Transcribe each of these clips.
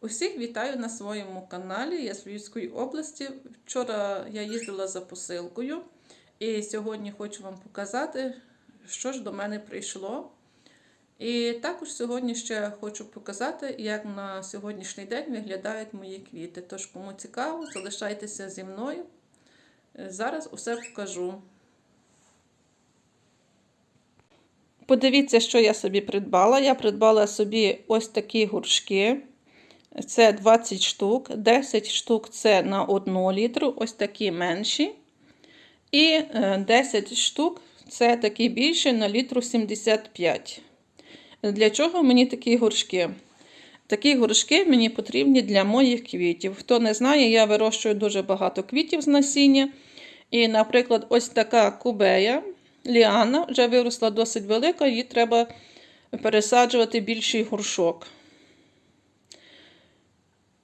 Усіх вітаю на своєму каналі. Я з Львівської області. Вчора я їздила за посилкою, і сьогодні хочу вам показати, що ж до мене прийшло. І також сьогодні ще хочу показати, як на сьогоднішній день виглядають мої квіти. Тож, кому цікаво, залишайтеся зі мною. Зараз усе покажу. Подивіться, що я собі придбала. Я придбала собі ось такі горшки. Це 20 штук, 10 штук це на 1 літру, ось такі менші. І 10 штук це такі більші на літру 75. Для чого мені такі горшки? Такі горшки мені потрібні для моїх квітів. Хто не знає, я вирощую дуже багато квітів з насіння. І, наприклад, ось така кубея, ліана, вже виросла досить велика, її треба пересаджувати більший горшок.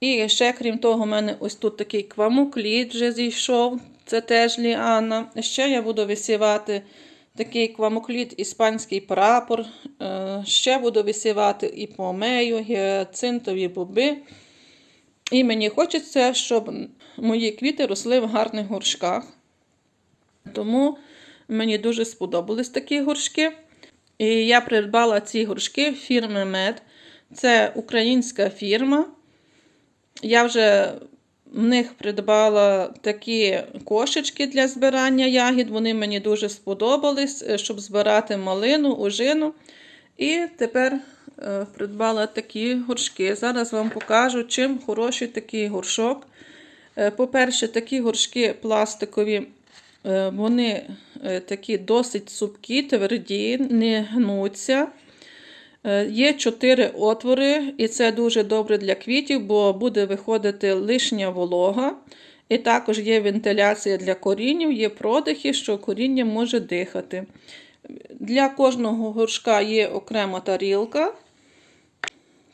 І ще, крім того, у мене ось тут такий квамукліт вже зійшов, це теж ліана. Ще я буду висівати такий квамукліт, іспанський прапор. Ще буду висівати і помею, гіацинтові боби. І мені хочеться, щоб мої квіти росли в гарних горшках. Тому мені дуже сподобались такі горшки. І я придбала ці горшки фірми Мед. Це українська фірма. Я вже в них придбала такі кошечки для збирання ягід. Вони мені дуже сподобались, щоб збирати малину, ожину. І тепер е, придбала такі горшки. Зараз вам покажу, чим хороший такий горшок. Е, По-перше, такі горшки пластикові, е, вони такі досить супкі, тверді, не гнуться. Є чотири отвори, і це дуже добре для квітів, бо буде виходити лишня волога. І також є вентиляція для коріннів, є продихи, що коріння може дихати. Для кожного горшка є окрема тарілка.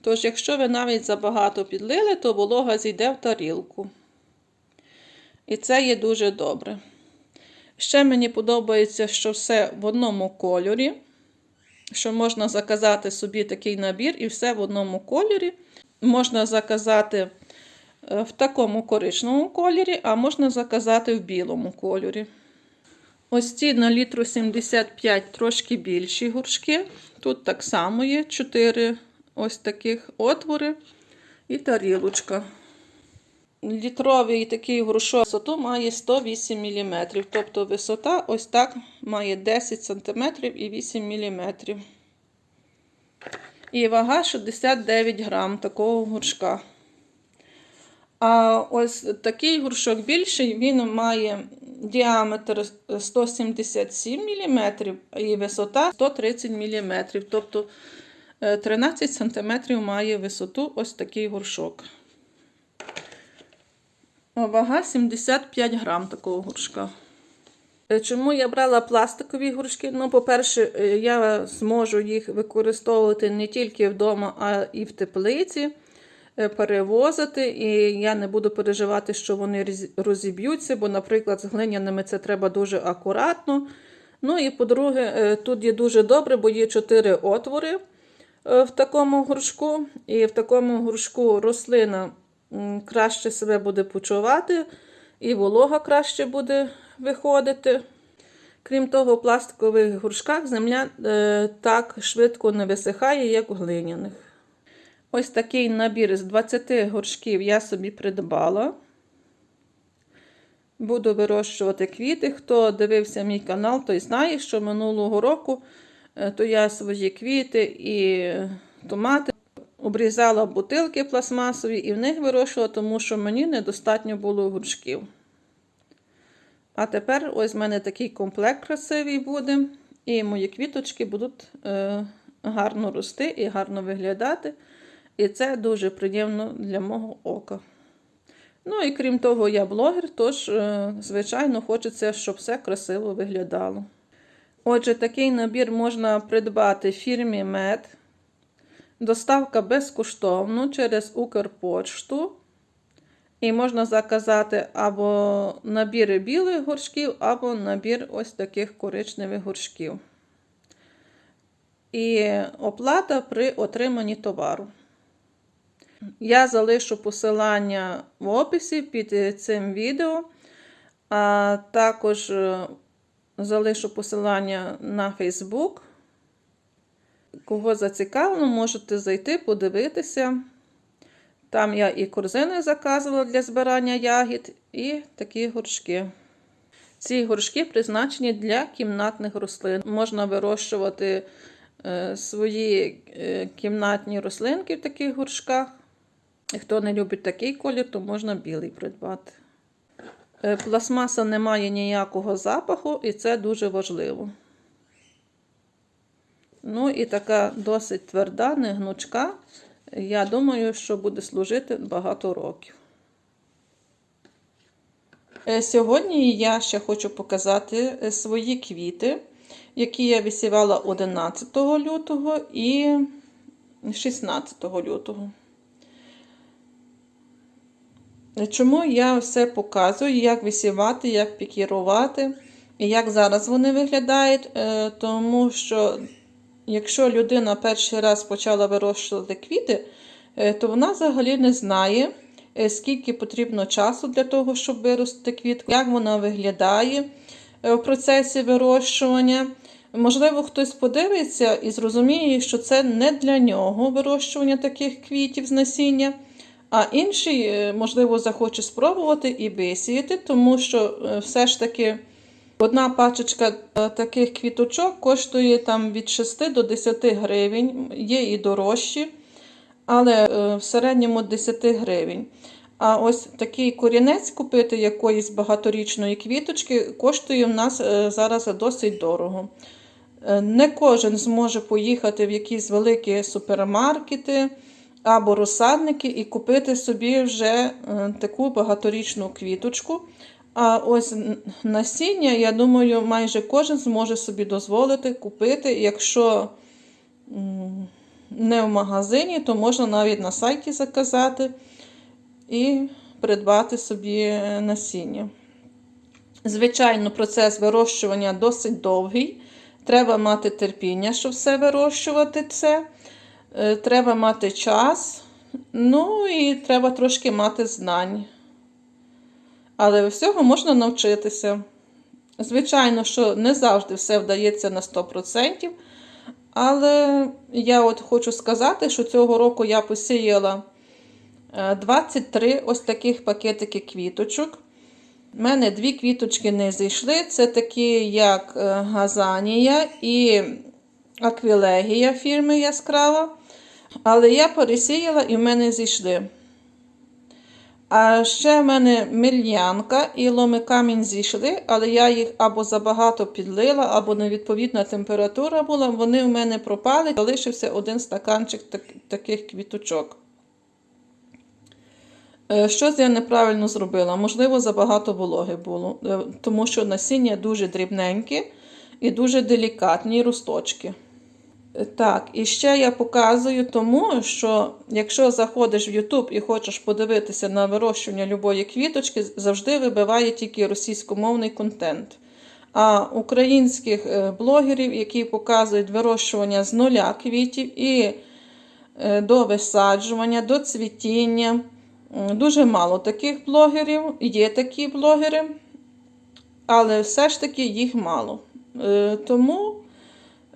Тож, якщо ви навіть забагато підлили, то волога зійде в тарілку. І це є дуже добре. Ще мені подобається, що все в одному кольорі що можна заказати собі такий набір і все в одному кольорі. Можна заказати в такому коричневому кольорі, а можна заказати в білому кольорі. Ось ці на літру 75 трошки більші горшки. Тут так само є 4 ось таких отвори і тарілочка. Літровий такий горшок висоту має 108 мм. Тобто висота ось так має 10 см і 8 мм. І вага 69 грам такого горшка. А ось такий горшок більший, він має діаметр 177 мм і висота 130 мм. Тобто 13 см має висоту ось такий горшок. Вага 75 грам такого горшка. Чому я брала пластикові горшки? Ну, по-перше, я зможу їх використовувати не тільки вдома, а і в теплиці, перевозити. І я не буду переживати, що вони розіб'ються, бо, наприклад, з глиняними це треба дуже акуратно. Ну і по-друге, тут є дуже добре, бо є 4 отвори в такому горшку. І в такому горшку рослина краще себе буде почувати, і волога краще буде виходити. Крім того, в пластикових горшках земля е, так швидко не висихає, як у глиняних. Ось такий набір з 20 горшків я собі придбала. Буду вирощувати квіти. Хто дивився мій канал, той знає, що минулого року е, то я свої квіти і томати обрізала бутилки пластмасові і в них вирощувала, тому що мені недостатньо було горшків. А тепер ось в мене такий комплект красивий буде. І мої квіточки будуть е, гарно рости і гарно виглядати. І це дуже приємно для мого ока. Ну і крім того, я блогер, тож, е, звичайно, хочеться, щоб все красиво виглядало. Отже, такий набір можна придбати в фірмі Мед. Доставка безкоштовно через Укрпочту. І можна заказати або набір білих горшків, або набір ось таких коричневих горшків. І оплата при отриманні товару. Я залишу посилання в описі під цим відео, а також е, залишу посилання на Facebook. Кого зацікавило, можете зайти, подивитися. Там я і корзини заказувала для збирання ягід, і такі горшки. Ці горшки призначені для кімнатних рослин. Можна вирощувати е, свої е, кімнатні рослинки в таких горшках. Хто не любить такий колір, то можна білий придбати. Е, Пластмаса не має ніякого запаху, і це дуже важливо. Ну і така досить тверда, не гнучка. Я думаю, що буде служити багато років. Е, Сьогодні я ще хочу показати е, свої квіти, які я висівала 11 лютого і 16 лютого. Чому я все показую, як висівати, як пікірувати, і як зараз вони виглядають? Е, Тому що, якщо людина перший раз почала вирощувати квіти, е, то вона взагалі не знає, е, скільки потрібно часу для того, щоб виростити квітку, як вона виглядає е, в процесі вирощування. Можливо, хтось подивиться і зрозуміє, що це не для нього вирощування таких квітів з насіння. А інший, можливо, захоче спробувати і висіяти, тому що все ж таки одна пачечка е, таких квіточок коштує там від 6 до 10 гривень, є і дорожчі, але в середньому 10 гривень. А ось такий корінець купити якоїсь багаторічної квіточки коштує в нас зараз досить дорого. Не кожен зможе поїхати в якісь великі супермаркети або розсадники і купити собі вже е, таку багаторічну квіточку. А ось насіння, я думаю, майже кожен зможе собі дозволити купити. Якщо не в магазині, то можна навіть на сайті заказати і придбати собі насіння. Звичайно, процес вирощування досить довгий. Треба мати терпіння, щоб все вирощувати це. Е, треба мати час, ну і треба трошки мати знань. Але всього можна навчитися. Звичайно, що не завжди все вдається на 100%. Але я от хочу сказати, що цього року я посіяла 23 е, ось таких пакетики квіточок. У мене дві квіточки не зійшли. Це такі, як е, газанія і аквілегія фірми Яскрава. Але я пересіяла і в мене зійшли. А ще в мене мільянка і ломи камінь зійшли, але я їх або забагато підлила, або невідповідна температура була, вони в мене пропали, залишився один стаканчик таких квіточок. Е, щось я неправильно зробила, можливо, забагато вологи було, е, тому що насіння дуже дрібненькі і дуже делікатні росточки. Так, і ще я показую тому, що якщо заходиш в YouTube і хочеш подивитися на вирощування любої квіточки, завжди вибиває тільки російськомовний контент. А українських е, блогерів, які показують вирощування з нуля квітів і е, до висаджування, до цвітіння, дуже мало таких блогерів, є такі блогери, але все ж таки їх мало. Е, тому.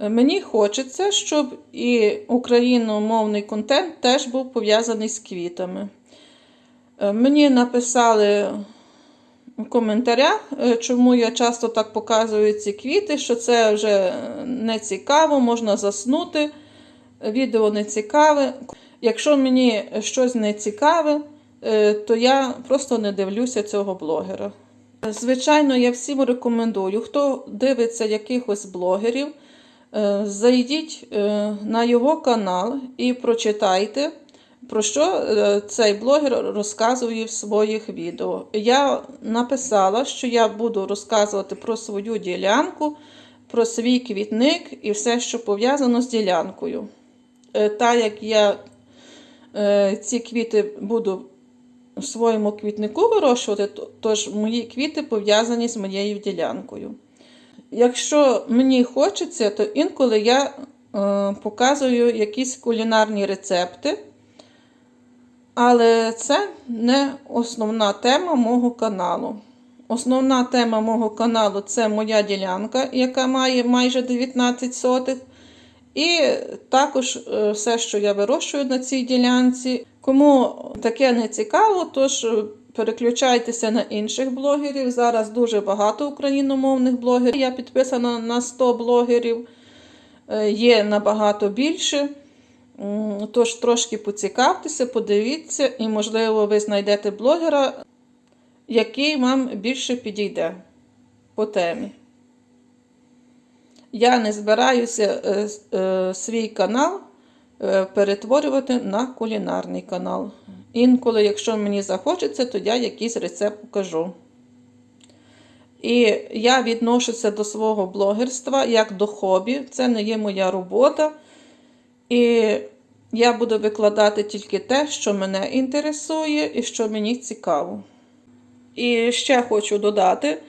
Е, мені хочеться, щоб і україномовний контент теж був пов'язаний з квітами. Е, мені написали в коментарях, е, чому я часто так показую ці квіти, що це вже не цікаво, можна заснути. Відео не цікаве. Якщо мені щось не цікаве, то я просто не дивлюся цього блогера. Звичайно, я всім рекомендую, хто дивиться якихось блогерів. Е, зайдіть е, на його канал і прочитайте, про що е, цей блогер розказує в своїх відео. Я написала, що я буду розказувати про свою ділянку, про свій квітник і все, що пов'язано з ділянкою. Так як я ці квіти буду в своєму квітнику вирощувати, тож мої квіти пов'язані з моєю ділянкою. Якщо мені хочеться, то інколи я е, показую якісь кулінарні рецепти. Але це не основна тема мого каналу. Основна тема мого каналу це моя ділянка, яка має майже 19 сотих. І також е, все, що я вирощую на цій ділянці. Кому таке не цікаво, тож е, переключайтеся на інших блогерів. Зараз дуже багато україномовних блогерів. Я підписана на 100 блогерів, Е, є набагато більше. Тож трошки поцікавтеся, подивіться, і, можливо, ви знайдете блогера, який вам більше підійде по темі. Я не збираюся е, е, свій канал перетворювати на кулінарний канал. Інколи, якщо мені захочеться, то я якийсь рецепт покажу. І я відношуся до свого блогерства як до хобі. Це не є моя робота. І я буду викладати тільки те, що мене інтересує і що мені цікаво. І ще хочу додати,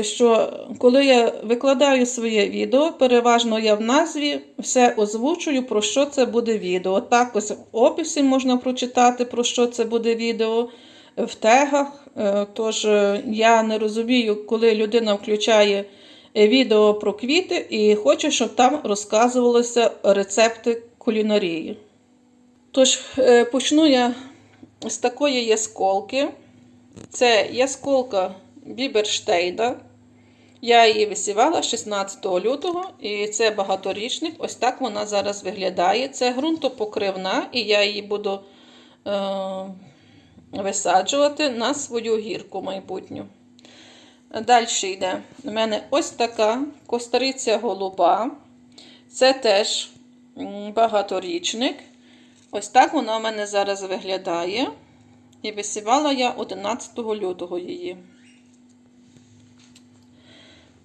що коли я викладаю своє відео, переважно я в назві все озвучую, про що це буде відео. Також в описі можна прочитати, про що це буде відео, в тегах. Е, Тож е, я не розумію, коли людина включає е, відео про квіти і хоче, щоб там розказувалися рецепти кулінарії. Тож почну я з такої ясколки. Це ясколка Біберштейда. Я її висівала 16 лютого, і це багаторічник. Ось так вона зараз виглядає. Це ґрунтопокривна, і я її буду е, висаджувати на свою гірку майбутню. Далі йде. У мене ось така костариця голуба. Це теж багаторічник. Ось так вона у мене зараз виглядає. І висівала я 11 лютого її.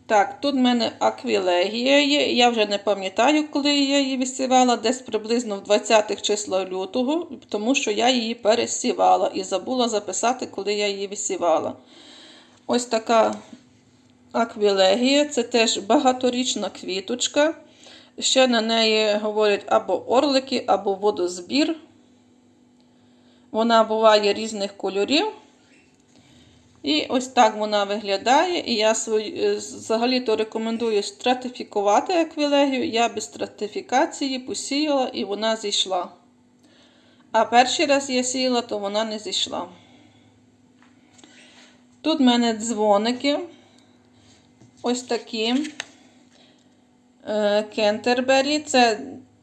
Так, тут в мене аквілегія є. Я вже не пам'ятаю, коли я її висівала, десь приблизно в 20-х числа лютого, тому що я її пересівала і забула записати, коли я її висівала. Ось така аквілегія, це теж багаторічна квіточка. Ще на неї говорять або орлики, або водозбір. Вона буває різних кольорів. І ось так вона виглядає. І я свої, взагалі-то рекомендую стратифікувати аквілегію. Я без стратифікації посіяла і вона зійшла. А перший раз я сіяла, то вона не зійшла. Тут в мене дзвоники. Ось такі. Е, Кентербері. Це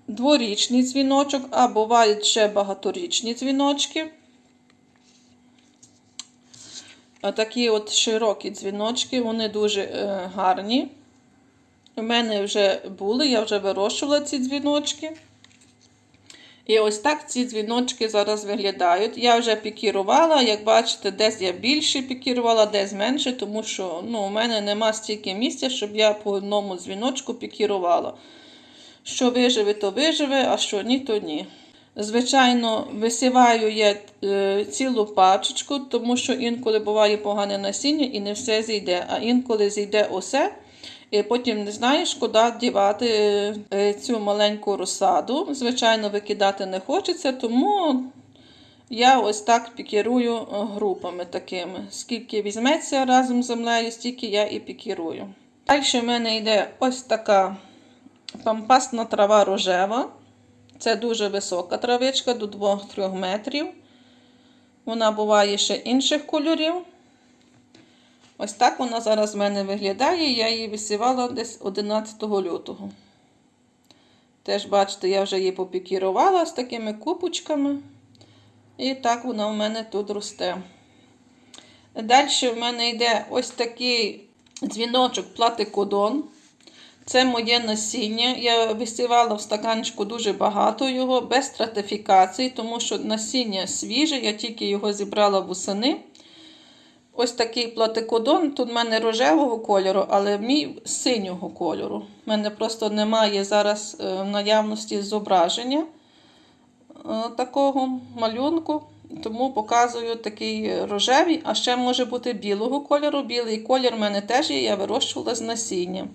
дворічний дзвіночок, а бувають ще багаторічні дзвіночки. Такі от широкі дзвіночки, вони дуже е, гарні. У мене вже були, я вже вирощувала ці дзвіночки. І ось так ці дзвіночки зараз виглядають. Я вже пікірувала, як бачите, десь я більше пікірувала, десь менше, тому що ну, у мене нема стільки місця, щоб я по одному дзвіночку пікірувала. Що виживе, то виживе, а що ні, то ні. Звичайно, висіваю я е, цілу пачечку, тому що інколи буває погане насіння і не все зійде. А інколи зійде усе, і потім не знаєш, куди дівати е, цю маленьку розсаду. Звичайно, викидати не хочеться, тому я ось так пікірую е, групами такими. Скільки візьметься разом з землею, стільки я і пікірую. Далі в мене йде ось така пампасна трава рожева. Це дуже висока травичка до 2-3 метрів. Вона буває ще інших кольорів. Ось так вона зараз в мене виглядає. Я її висівала десь 11 лютого. Теж, бачите, я вже її попікірувала з такими купочками. І так вона в мене тут росте. Далі в мене йде ось такий дзвіночок платикодон. Це моє насіння. Я висівала в стаканчику дуже багато його, без стратифікації, тому що насіння свіже, я тільки його зібрала восени. Ось такий платикодон. Тут в мене рожевого кольору, але мій синього кольору. У мене просто немає зараз е, в наявності зображення е, такого малюнку. Тому показую такий рожевий, а ще може бути білого кольору. Білий колір в мене теж є, я вирощувала з насіння.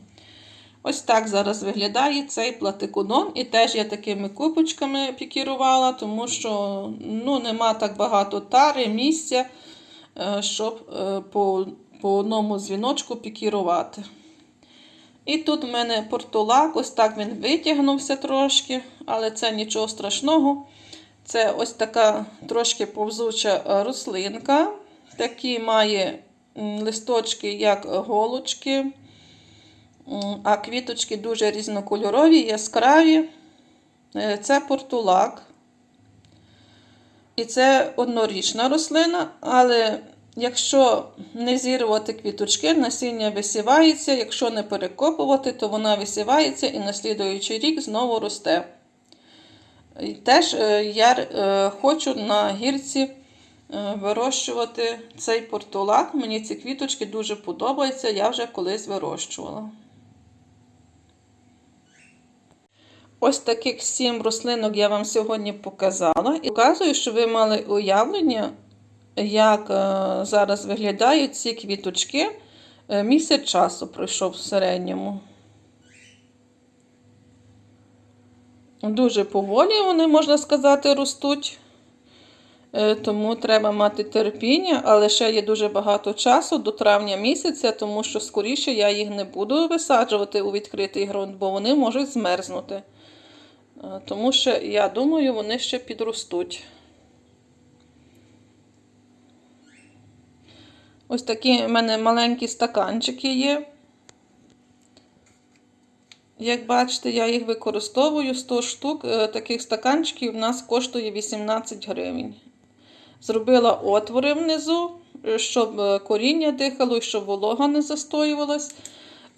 Ось так зараз виглядає цей платикудон. І теж я такими купочками пікірувала, тому що ну, нема так багато тари, місця, е, щоб е, по, по одному дзвіночку пікірувати. І тут в мене портулак, ось так він витягнувся трошки, але це нічого страшного. Це ось така трошки повзуча рослинка. Такі має листочки, як голочки, а квіточки дуже різнокольорові, яскраві. Е, Це портулак. І це однорічна рослина, але якщо не зірвати квіточки, насіння висівається. Якщо не перекопувати, то вона висівається і на слідуючий рік знову росте. І Теж е, я е, хочу на гірці вирощувати цей портулак. Мені ці квіточки дуже подобаються, я вже колись вирощувала. Ось таких сім рослинок я вам сьогодні показала. І показую, що ви мали уявлення, як е, зараз виглядають ці квіточки. Е, Місяць часу пройшов в середньому. Дуже поволі вони, можна сказати, ростуть. Е, Тому треба мати терпіння, але ще є дуже багато часу до травня місяця, тому що скоріше я їх не буду висаджувати у відкритий ґрунт, бо вони можуть змерзнути. Е, Тому що, я думаю, вони ще підростуть. Ось такі в мене маленькі стаканчики є. Як бачите, я їх використовую 100 штук. е, Таких стаканчиків в нас коштує 18 гривень. Зробила отвори внизу, е, щоб коріння дихало і щоб волога не застоювалась.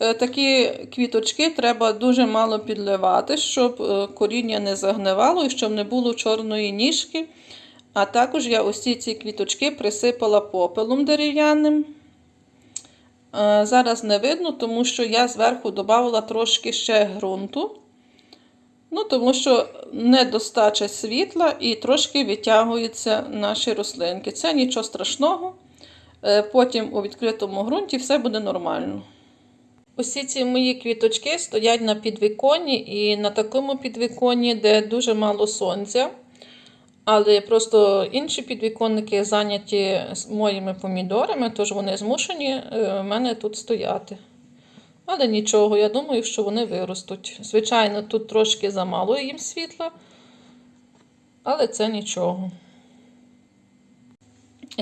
Е, Такі квіточки треба дуже мало підливати, щоб е, коріння не загнивало і щоб не було чорної ніжки. А також я усі ці квіточки присипала попелом дерев'яним. Е, Зараз не видно, тому що я зверху додавала трошки ще ґрунту. Ну, тому що недостача світла і трошки витягуються наші рослинки. Це нічого страшного. Потім у відкритому ґрунті все буде нормально. Усі ці мої квіточки стоять на підвіконні і на такому підвіконні, де дуже мало сонця. Але просто інші підвіконники зайняті моїми помідорами, тож вони змушені е, в мене тут стояти. Але нічого, я думаю, що вони виростуть. Звичайно, тут трошки замало їм світла, але це нічого.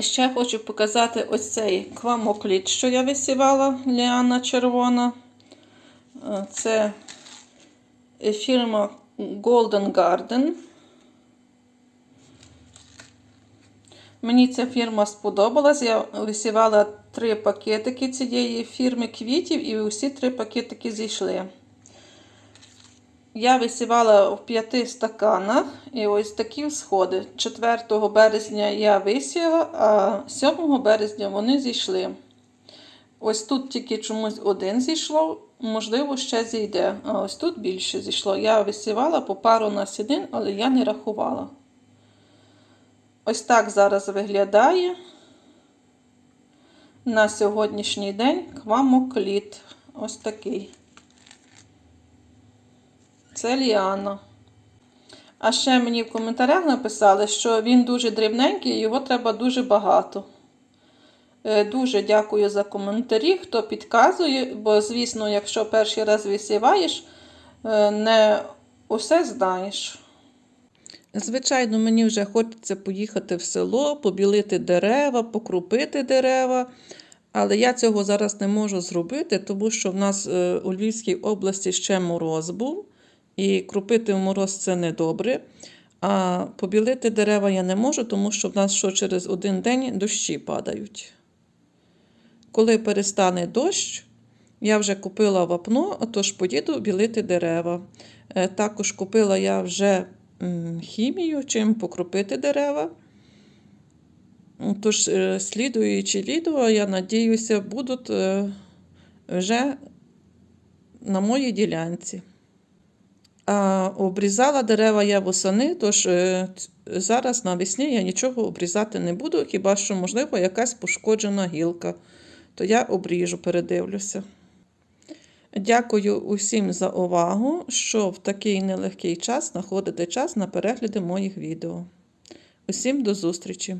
Ще хочу показати ось цей квамокліт, що я висівала, ліана червона. Е, Це фірма Golden Garden. Мені ця фірма сподобалась. Я висівала три пакетики цієї фірми квітів, і усі три пакетики зійшли. Я висівала в п'яти стаканах, і ось такі сходи. 4 березня я висіяла, а 7 березня вони зійшли. Ось тут тільки чомусь один зійшло, можливо, ще зійде. А ось тут більше зійшло. Я висівала по пару насідин, але я не рахувала. Ось так зараз виглядає на сьогоднішній день квамокліт. Ось такий. Це Ліана. А ще мені в коментарях написали, що він дуже дрібненький, його треба дуже багато. Е, Дуже дякую за коментарі, хто підказує, бо, звісно, якщо перший раз висіваєш, е, не усе знаєш. Звичайно, мені вже хочеться поїхати в село, побілити дерева, покрупити дерева. Але я цього зараз не можу зробити, тому що в нас е, у Львівській області ще мороз був, і крупити в мороз це недобре. А побілити дерева я не можу, тому що в нас що через один день дощі падають. Коли перестане дощ, я вже купила вапно, отож поїду білити дерева. Е, Також купила я вже хімію, чим покропити дерева. Тож, е, слідуючі відео, я надіюся, будуть е, вже на моїй ділянці. Обрізала дерева я восени, тож е, зараз навесні я нічого обрізати не буду, хіба що, можливо, якась пошкоджена гілка. То я обріжу, передивлюся. Дякую усім за увагу, що в такий нелегкий час знаходите час на перегляди моїх відео. Усім до зустрічі!